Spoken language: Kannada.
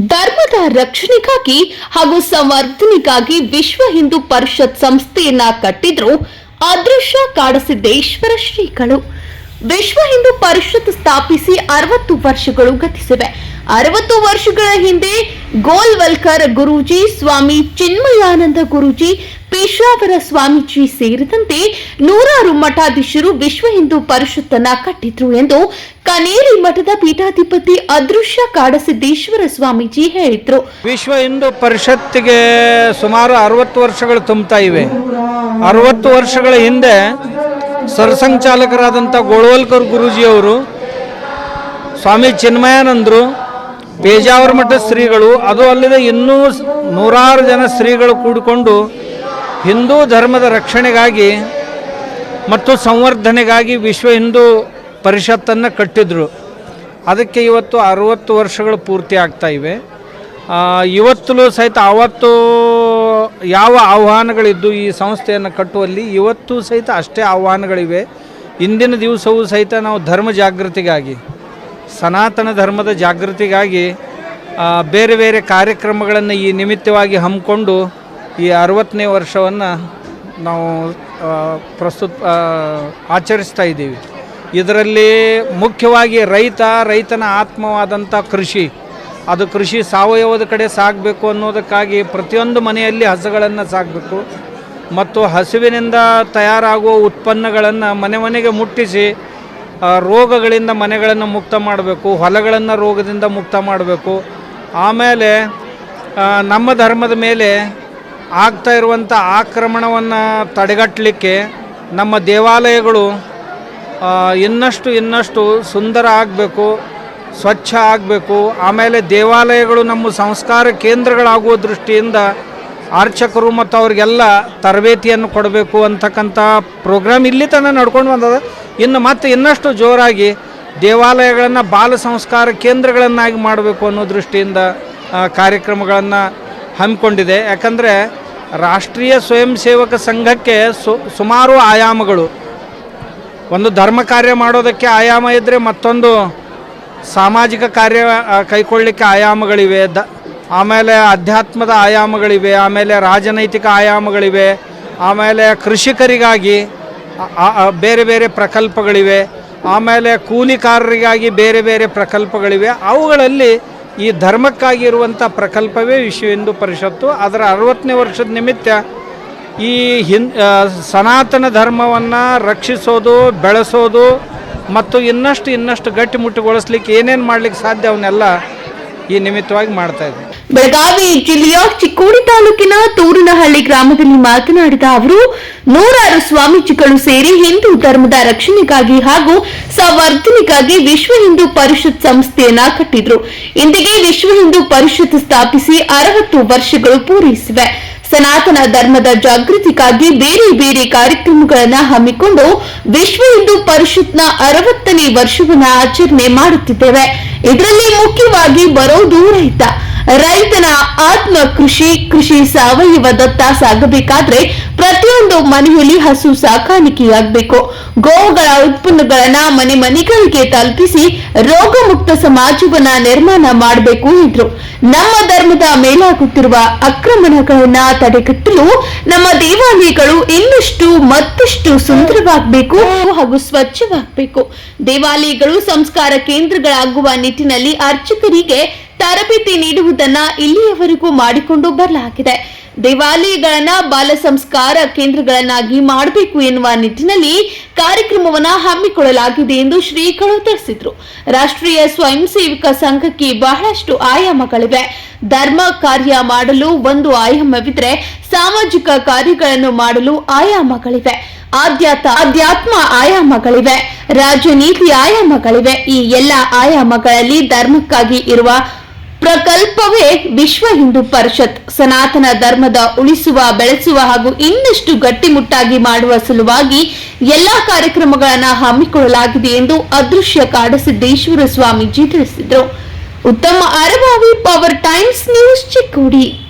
ಧರ್ಮದ ರಕ್ಷಣೆಗಾಗಿ ಹಾಗೂ ಸಂವರ್ಧನೆಗಾಗಿ ವಿಶ್ವ ಹಿಂದೂ ಪರಿಷತ್ ಸಂಸ್ಥೆಯನ್ನ ಕಟ್ಟಿದ್ರು ಅದೃಶ್ಯ ಕಾಡಸಿದ್ದೇಶ್ವರ ಶ್ರೀಗಳು. ವಿಶ್ವ ಹಿಂದೂ ಪರಿಷತ್ ಸ್ಥಾಪಿಸಿ ಅರವತ್ತು ವರ್ಷಗಳು ಗತಿಸಿವೆ. ಅರವತ್ತು ವರ್ಷಗಳ ಹಿಂದೆ ಗೋಲ್ವಲ್ಕರ್ ಗುರೂಜಿ ಸ್ವಾಮಿ ಚಿನ್ಮಯಾನಂದ ಗುರೂಜಿ ಪೇಶಾವರ ಸ್ವಾಮೀಜಿ ಸೇರಿದಂತೆ ನೂರಾರು ಮಠಾಧೀಶರು ವಿಶ್ವ ಹಿಂದೂ ಪರಿಷತ್ತನ್ನ ಕಟ್ಟಿದ್ರು ಎಂದು ಕನೇರಿ ಮಠದ ಪೀಠಾಧಿಪತಿ ಅದೃಶ್ಯ ಕಾಡಸಿದ್ದೇಶ್ವರ ಸ್ವಾಮೀಜಿ ಹೇಳಿದ್ರು. ವಿಶ್ವ ಹಿಂದೂ ಪರಿಷತ್ತಿಗೆ ಸುಮಾರು ಅರವತ್ತು ವರ್ಷಗಳು ತುಂಬುತ್ತಾ ಇವೆ. ಅರವತ್ತು ವರ್ಷಗಳ ಹಿಂದೆ ಸರ್ಸಂಚಾಲಕರಾದಂಥ ಗೋಳ್ವಲ್ಕರ್ ಗುರೂಜಿಯವರು, ಸ್ವಾಮಿ ಚಿನ್ಮಯಾನಂದರು, ಪೇಜಾವರ ಮಠ ಶ್ರೀಗಳು, ಅದು ಅಲ್ಲದೆ ಇನ್ನೂ ನೂರಾರು ಜನ ಶ್ರೀಗಳು ಕೂಡಿಕೊಂಡು ಹಿಂದೂ ಧರ್ಮದ ರಕ್ಷಣೆಗಾಗಿ ಮತ್ತು ಸಂವರ್ಧನೆಗಾಗಿ ವಿಶ್ವ ಹಿಂದೂ ಪರಿಷತ್ತನ್ನು ಕಟ್ಟಿದ್ರು. ಅದಕ್ಕೆ ಇವತ್ತು ಅರುವತ್ತು ವರ್ಷಗಳು ಪೂರ್ತಿ ಆಗ್ತಾ ಇವೆ. ಇವತ್ತಲೂ ಸಹಿತ ಅವತ್ತು ಯಾವ ಆಹ್ವಾನಗಳಿದ್ದು ಈ ಸಂಸ್ಥೆಯನ್ನು ಕಟ್ಟುವಲ್ಲಿ ಇವತ್ತು ಸಹಿತ ಅಷ್ಟೇ ಆಹ್ವಾನಗಳಿವೆ. ಇಂದಿನ ದಿವಸವೂ ಸಹಿತ ನಾವು ಧರ್ಮ ಜಾಗೃತಿಗಾಗಿ, ಸನಾತನ ಧರ್ಮದ ಜಾಗೃತಿಗಾಗಿ ಬೇರೆ ಬೇರೆ ಕಾರ್ಯಕ್ರಮಗಳನ್ನು ಈ ನಿಮಿತ್ತವಾಗಿ ಹಮ್ಮಿಕೊಂಡು ಈ ಅರವತ್ತನೇ ವರ್ಷವನ್ನು ನಾವು ಪ್ರಸ್ತುತ ಆಚರಿಸ್ತಾ ಇದ್ದೀವಿ. ಇದರಲ್ಲಿ ಮುಖ್ಯವಾಗಿ ರೈತ, ರೈತನ ಆತ್ಮವಾದಂಥ ಕೃಷಿ. ಅದು ಕೃಷಿ ಸಾವಯವದ ಕಡೆ ಸಾಗಬೇಕು ಅನ್ನೋದಕ್ಕಾಗಿ ಪ್ರತಿಯೊಂದು ಮನೆಯಲ್ಲಿ ಹಸುಗಳನ್ನು ಸಾಕಬೇಕು ಮತ್ತು ಹಸುವಿನಿಂದ ತಯಾರಾಗುವ ಉತ್ಪನ್ನಗಳನ್ನು ಮನೆ ಮನೆಗೆ ಮುಟ್ಟಿಸಿ ರೋಗಗಳಿಂದ ಮನೆಗಳನ್ನು ಮುಕ್ತ ಮಾಡಬೇಕು, ಹೊಲಗಳನ್ನು ರೋಗದಿಂದ ಮುಕ್ತ ಮಾಡಬೇಕು. ಆಮೇಲೆ ನಮ್ಮ ಧರ್ಮದ ಮೇಲೆ ಆಗ್ತಾ ಇರುವಂಥ ಆಕ್ರಮಣವನ್ನು ತಡೆಗಟ್ಟಲಿಕ್ಕೆ ನಮ್ಮ ದೇವಾಲಯಗಳು ಇನ್ನಷ್ಟು ಇನ್ನಷ್ಟು ಸುಂದರ ಆಗಬೇಕು, ಸ್ವಚ್ಛ ಆಗಬೇಕು. ಆಮೇಲೆ ದೇವಾಲಯಗಳು ನಮ್ಮ ಸಂಸ್ಕಾರ ಕೇಂದ್ರಗಳಾಗುವ ದೃಷ್ಟಿಯಿಂದ ಅರ್ಚಕರು ಮತ್ತು ಅವ್ರಿಗೆಲ್ಲ ತರಬೇತಿಯನ್ನು ಕೊಡಬೇಕು ಅಂತಕ್ಕಂಥ ಪ್ರೋಗ್ರಾಮ್ ಇಲ್ಲಿ ತನಕ ನಡ್ಕೊಂಡು ಬಂದದ. ಇನ್ನು ಮತ್ತೆ ಇನ್ನಷ್ಟು ಜೋರಾಗಿ ದೇವಾಲಯಗಳನ್ನು ಬಾಲ ಸಂಸ್ಕಾರ ಕೇಂದ್ರಗಳನ್ನಾಗಿ ಮಾಡಬೇಕು ಅನ್ನೋ ದೃಷ್ಟಿಯಿಂದ ಕಾರ್ಯಕ್ರಮಗಳನ್ನು ಹಮ್ಮಿಕೊಂಡಿದೆ. ಯಾಕಂದರೆ ರಾಷ್ಟ್ರೀಯ ಸ್ವಯಂ ಸೇವಕ ಸಂಘಕ್ಕೆ ಸುಮಾರು ಆಯಾಮಗಳು. ಒಂದು ಧರ್ಮ ಕಾರ್ಯ ಮಾಡೋದಕ್ಕೆ ಆಯಾಮ ಇದ್ದರೆ ಮತ್ತೊಂದು ಸಾಮಾಜಿಕ ಕಾರ್ಯ ಕೈಕೊಳ್ಳಿಕ್ಕೆ ಆಯಾಮಗಳಿವೆ. ದ, ಆಮೇಲೆ ಅಧ್ಯಾತ್ಮದ ಆಯಾಮಗಳಿವೆ, ಆಮೇಲೆ ರಾಜನೈತಿಕ ಆಯಾಮಗಳಿವೆ, ಆಮೇಲೆ ಕೃಷಿಕರಿಗಾಗಿ ಬೇರೆ ಬೇರೆ ಪ್ರಕಲ್ಪಗಳಿವೆ, ಆಮೇಲೆ ಕೂಲಿಕಾರರಿಗಾಗಿ ಬೇರೆ ಬೇರೆ ಪ್ರಕಲ್ಪಗಳಿವೆ. ಅವುಗಳಲ್ಲಿ ಈ ಧರ್ಮಕ್ಕಾಗಿರುವಂಥ ಪ್ರಕಲ್ಪವೇ ವಿಶ್ವ ಹಿಂದೂ ಪರಿಷತ್ತು. ಅದರ ಅರವತ್ತನೇ ವರ್ಷದ ನಿಮಿತ್ತ ಈ ಹಿನ್ ಸನಾತನ ಧರ್ಮವನ್ನು ರಕ್ಷಿಸೋದು, ಬೆಳೆಸೋದು ಮತ್ತು ಇನ್ನಷ್ಟು ಇನ್ನಷ್ಟು ಗಟ್ಟಿಮುಟ್ಟುಗೊಳಿಸ್ಲಿಕ್ಕೆ ಏನೇನು ಮಾಡ್ಲಿಕ್ಕೆ ಸಾಧ್ಯ ಅವನ್ನೆಲ್ಲ ಈ ನಿಮಿತ್ತವಾಗಿ ಮಾಡ್ತಾ ಇದ್ದೀವಿ ಬೆಳಗಾವಿ ಜಿಲ್ಲೆಯ ಚಿಕ್ಕೋಡಿ ತಾಲೂಕಿನ ತೂರಿನಹಳ್ಳಿ ಗ್ರಾಮದಲ್ಲಿ ಮಾತನಾಡಿದ ಅವರು, ನೂರಾರು ಸ್ವಾಮೀಜಿಗಳು ಸೇರಿ ಹಿಂದೂ ಧರ್ಮದ ರಕ್ಷಣೆಗಾಗಿ ಹಾಗೂ ಸಂವರ್ಧನೆಗಾಗಿ ವಿಶ್ವ ಹಿಂದೂ ಪರಿಷತ್ ಸಂಸ್ಥೆಯನ್ನ ಕಟ್ಟಿದ್ರು. ಇಂದಿಗೆ ವಿಶ್ವ ಹಿಂದೂ ಪರಿಷತ್ ಸ್ಥಾಪಿಸಿ ಅರವತ್ತು ವರ್ಷಗಳು ಪೂರೈಸಿವೆ. ಸನಾತನ ಧರ್ಮದ ಜಾಗೃತಿಗಾಗಿ ಬೇರೆ ಬೇರೆ ಕಾರ್ಯಕ್ರಮಗಳನ್ನು ಹಮ್ಮಿಕೊಂಡು ವಿಶ್ವ ಹಿಂದೂ ಪರಿಷತ್ನ ಅರವತ್ತನೇ ವರ್ಷವನ್ನು ಆಚರಣೆ ಮಾಡುತ್ತಿದ್ದೇವೆ. ಇದರಲ್ಲಿ ಮುಖ್ಯವಾಗಿ ಬರೋದು ರೈತ. ರೈತನ ಆತ್ಮ ಕೃಷಿ ಕೃಷಿ ಸಾವಯವದತ್ತ ಸಾಗಬೇಕಾದ್ರೆ ಪ್ರತಿಯೊಂದು ಮನೆಯಲ್ಲಿ ಹಸು ಸಾಕಾಣಿಕೆಯಾಗಬೇಕು. ಗೋವುಗಳ ಉತ್ಪನ್ನಗಳನ್ನ ಮನೆ ಮನೆಗಳಿಗೆ ತಲುಪಿಸಿ ರೋಗ ಮುಕ್ತ ಸಮಾಜವನ್ನ ನಿರ್ಮಾಣ ಮಾಡಬೇಕು ಎಂದ್ರು. ನಮ್ಮ ಧರ್ಮದ ಮೇಲಾಗುತ್ತಿರುವ ಆಕ್ರಮಣಗಳನ್ನ ತಡೆಗಟ್ಟಲು ನಮ್ಮ ದೇವಾಲಯಗಳು ಇನ್ನಷ್ಟು ಮತ್ತಷ್ಟು ಸುಂದರವಾಗಬೇಕು ಹಾಗೂ ಸ್ವಚ್ಛವಾಗಬೇಕು. ದೇವಾಲಯಗಳು ಸಂಸ್ಕಾರ ಕೇಂದ್ರಗಳಾಗುವ ನಿಟ್ಟಿನಲ್ಲಿ ಅರ್ಚಕರಿಗೆ ತರಬೇತಿ ನೀಡುವುದನ್ನ ಇಲ್ಲಿಯವರೆಗೂ ಮಾಡಿಕೊಂಡು ಬರಲಾಗಿದೆ. ದೇವಾಲಯಗಳನ್ನ ಬಾಲ ಸಂಸ್ಕಾರ ಕೇಂದ್ರಗಳನ್ನಾಗಿ ಮಾಡಬೇಕು ಎನ್ನುವ ನಿಟ್ಟಿನಲ್ಲಿ ಕಾರ್ಯಕ್ರಮವನ್ನ ಹಮ್ಮಿಕೊಳ್ಳಲಾಗಿದೆ ಎಂದು ಶ್ರೀಗಳು ತಿಳಿಸಿದ್ರು. ರಾಷ್ಟ್ರೀಯ ಸ್ವಯಂ ಸೇವಕ ಸಂಘಕ್ಕೆ ಬಹಳಷ್ಟು ಆಯಾಮಗಳಿವೆ. ಧರ್ಮ ಕಾರ್ಯ ಮಾಡಲು ಒಂದು ಆಯಾಮವಿದ್ರೆ ಸಾಮಾಜಿಕ ಕಾರ್ಯಗಳನ್ನು ಮಾಡಲು ಆಯಾಮಗಳಿವೆ. ಆಧ್ಯಾತ್ಮ ಅಧ್ಯಾತ್ಮ ಆಯಾಮಗಳಿವೆ. ರಾಜನೀತಿ ಆಯಾಮಗಳಿವೆ. ಈ ಎಲ್ಲ ಆಯಾಮಗಳಲ್ಲಿ ಧರ್ಮಕ್ಕಾಗಿ ಇರುವ ಪ್ರಕಲ್ಪವೇ ವಿಶ್ವ ಹಿಂದೂ ಪರಿಷತ್. ಸನಾತನ ಧರ್ಮದ ಉಳಿಸುವ, ಬೆಳೆಸುವ ಹಾಗೂ ಇನ್ನಷ್ಟು ಗಟ್ಟಿಮುಟ್ಟಾಗಿ ಮಾಡುವ ಸಲುವಾಗಿ ಎಲ್ಲಾ ಕಾರ್ಯಕ್ರಮಗಳನ್ನು ಹಮ್ಮಿಕೊಳ್ಳಲಾಗಿದೆ ಎಂದು ಅದೃಶ್ಯ ಕಾಡಸಿದ್ದೇಶ್ವರ ಸ್ವಾಮೀಜಿ ತಿಳಿಸಿದರು. ಉತ್ತಮ Arabhavi power times news Chikkodi.